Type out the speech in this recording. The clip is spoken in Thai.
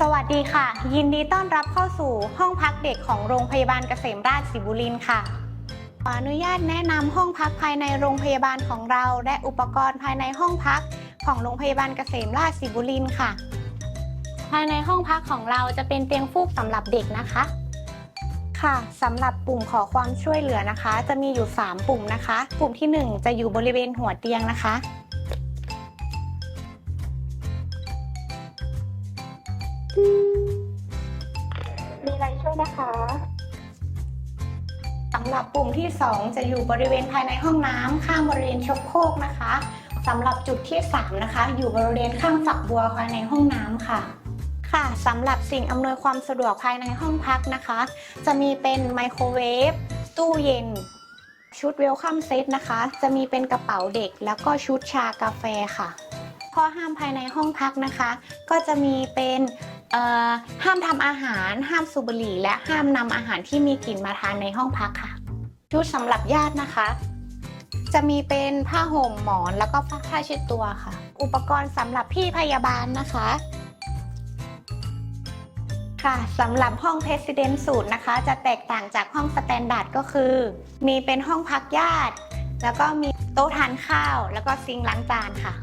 สวัสดีค่ะ ยินดีต้อนรับเข้าสู่ห้องพักเด็กของโรงพยาบาลเกษมราชศรีบุรินค่ะขออนุญาตแนะนำห้องพักภายในโรงพยาบาลของเรา และอุปกรณ์ภายในห้องพักของโรงพยาบาลเกษมราชศรีบุรินค่ะ ภายในห้องพักของเราจะเป็นเตียงฟูกสำหรับเด็กนะคะ ค่ะสำหรับปุ่มขอความช่วยเหลือนะคะ จะมีอยู่ 3 ปุ่มนะคะ ปุ่มทีหนึ่1 จะอยู่บริเวณหัวเตียงนะคะ มีอะไรช่วยนะคะสำหรับปุ่มที่ 2 จะอยู่บริเวณภายในห้องน้ำข้างบริเวณชักโครกนะคะสำหรับจุดที่ 3 นะคะ อยู่บริเวณข้างฝักบัวภายในห้องน้ำค่ะ ค่ะสำหรับสิ่งอำนวยความสะดวกภายในห้องพักนะคะ จะมีเป็นไมโครเวฟตู้เย็น ชุดเวลคัมเซตนะคะ จะมีเป็นกระเป๋าเด็ก แล้วก็ชุดชากาแฟค่ะ ข้อห้ามภายในห้องพักนะคะ ก็จะมีเป็น ห้ามทำอาหาร ห้ามสูบบุหรี่ และห้ามนำอาหารที่มีกลิ่นมาทานในห้องพักค่ะ ชุดสำหรับญาตินะคะ จะมีเป็นผ้าห่มหมอนแล้วก็ผ้าเช็ดตัวค่ะ อุปกรณ์สำหรับพี่พยาบาลนะคะ ค่ะสำหรับห้อง President สูตรนะคะ จะแตกต่างจากห้องสแตนดาร์ดก็คือ มีเป็นห้องพักญาติ แล้วก็มีโต๊ะทานข้าว แล้วก็ซิงล้างจานค่ะ